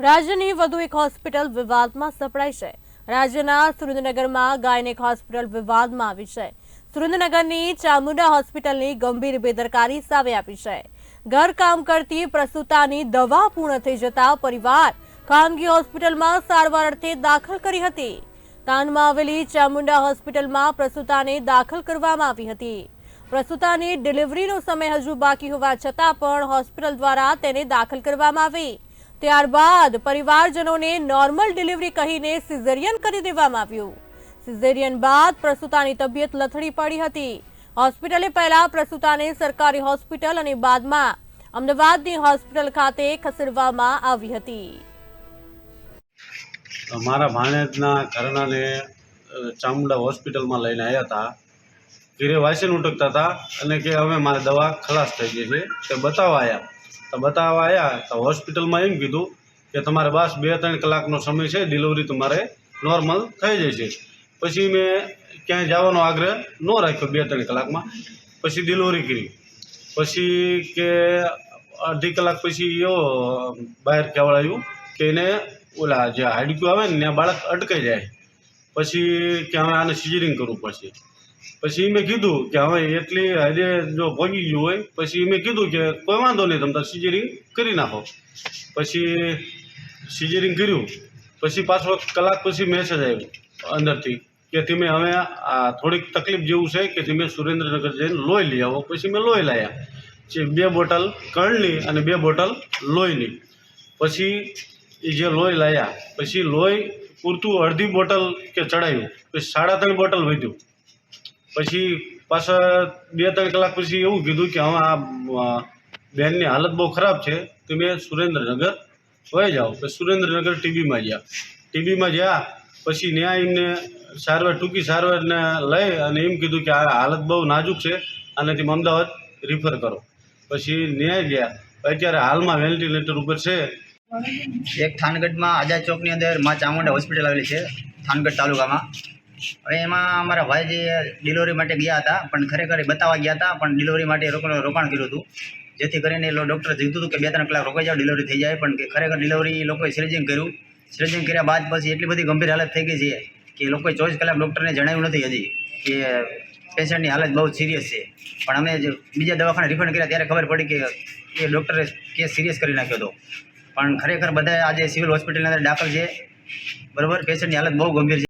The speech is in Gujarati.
રાજ્યની વધુ એક હોસ્પિટલ વિવાદમાં સપડાઈ છે. રાજ્યના સુરેન્દ્રનગરમાં ગાયનેક હોસ્પિટલ વિવાદમાં આવી છે. સુરેન્દ્રનગરની ચામુંડા હોસ્પિટલની ગંભીર બેદરકારી સામે આવી છે. ઘર કામ કરતી પ્રસૂતાની દવા પૂર્ણ થઈ જતા પરિવાર ખાનગી હોસ્પિટલમાં સારવાર અર્થે દાખલ કરી હતી. તાનમાં આવેલી ચામુંડા હોસ્પિટલમાં પ્રસૂતાને દાખલ કરવામાં આવી હતી. પ્રસૂતાની ડિલિવરીનો સમય હજુ બાકી હોવા છતાં પણ હોસ્પિટલ દ્વારા તેને દાખલ કરવામાં આવી. ત્યારબાદ પરિવારજનોને નોર્મલ ડિલિવરી કહીને સિઝેરિયન કરી દેવામાં આવ્યું. સિઝેરિયન બાદ પ્રસૂતાની તબિયત લથડી પડી હતી. હોસ્પિટલે પહેલા પ્રસૂતાને સરકારી હોસ્પિટલ અને બાદમાં અમદાવાદની હોસ્પિટલ ખાતે ખસેડવામાં આવી હતી. મારા ભાણેજના ઘરનાને ચામુંડા હોસ્પિટલમાં લઈને આવ્યા હતા. ઘીરે વાસણ ઉટકતા હતા અને કે હવે મારે દવા ખલાસ થઈ ગઈ છે. તે બતાવવા આવ્યા. તો બતાવવા આવ્યા તો હોસ્પિટલમાં એમ કીધું કે તમારે બસ બે ત્રણ કલાકનો સમય છે ડિલિવરી તમારે નોર્મલ થઈ જશે. પછી મેં ક્યાંય જવાનો આગ્રહ ન રાખ્યો બે ત્રણ કલાકમાં. પછી ડિલિવરી કરી. પછી કે અડધી કલાક પછી એવો બહાર કહેવાયું કે એને ઓલા જે હાડકું આવે ને, ત્યાં બાળક અટકાઈ જાય. પછી કે હવે આને સિઝરિંગ કરવું પડશે. પછી મેં કીધું કે હવે એટલી હદે જો ભોગી ગયું હોય, પછી મેં કીધું કે કોઈ વાંધો નહીં, તમે સિઝરિંગ કરી નાખો. પછી સિઝરિંગ કર્યું, પછી પાછો કલાક પછી મેસેજ આવ્યો અંદરથી કે તમે હવે આ થોડીક તકલીફ જેવું છે કે તમે સુરેન્દ્રનગર જઈને લોહી લઈ આવો. પછી મેં લોહી લાવ્યા જે બે બોટલ કણની અને બે બોટલ લોહીની. પછી એ જે લોહી લાવ્યા પછી લોહી પૂરતું અડધી બોટલ કે ચડાવ્યું પછી સાડા ત્રણ બોટલ વધ્યું. પછી પાછા બે, ત્રણ કલાક પછી એવું કીધું કે હવે આ બેનની હાલત બહુ ખરાબ છે તમે સુરેન્દ્રનગર વહી જાઓ પછી સુરેન્દ્રનગર ટીબીમાં ગયા. ટીબીમાં ગયા, પછી ત્યાં એમને સારવાર, ટૂંકી સારવારને લઈ અને એમ કીધું કે આ હાલત બહુ નાજુક છે અને તમે અમદાવાદ રિફર કરો. પછી ન્યાય ગયા. અત્યારે હાલમાં વેન્ટિલેટર ઉપર છે. એક થાનગઢમાં આઝાદ ચોકની અંદર મા ચામુંડા હોસ્પિટલ આવેલી છે, થાનગઢ તાલુકામાં. હવે એમાં અમારા ભાઈ જે ડિલિવરી માટે ગયા હતા, પણ ખરેખર બતાવવા ગયા હતા, પણ ડિલિવરી માટે એ રોકાણ કર્યું હતું. જેથી કરીને એ ડૉક્ટરે કીધું હતું કે બે ત્રણ કલાક રોકાઈ જાવ ડિલિવરી થઈ જાય. પણ ખરેખર ડિલિવરી લોકોએ સર્જિંગ કર્યું. સર્જિંગ કર્યા બાદ પછી એટલી બધી ગંભીર હાલત થઈ ગઈ છે કે લોકોએ ચોવીસ કલાક ડૉક્ટરને જણાવ્યું નથી હજી કે પેશન્ટની હાલત બહુ સિરિયસ છે. પણ અમે બીજા દવાખાને રિફંડ કર્યા ત્યારે ખબર પડી કે એ ડૉક્ટરે કેસ સિરિયસ કરી નાખ્યો હતો. પણ ખરેખર બધા આજે સિવિલ હોસ્પિટલની અંદર દાખલ છે. બરાબર? પેશન્ટની હાલત બહુ ગંભીર છે.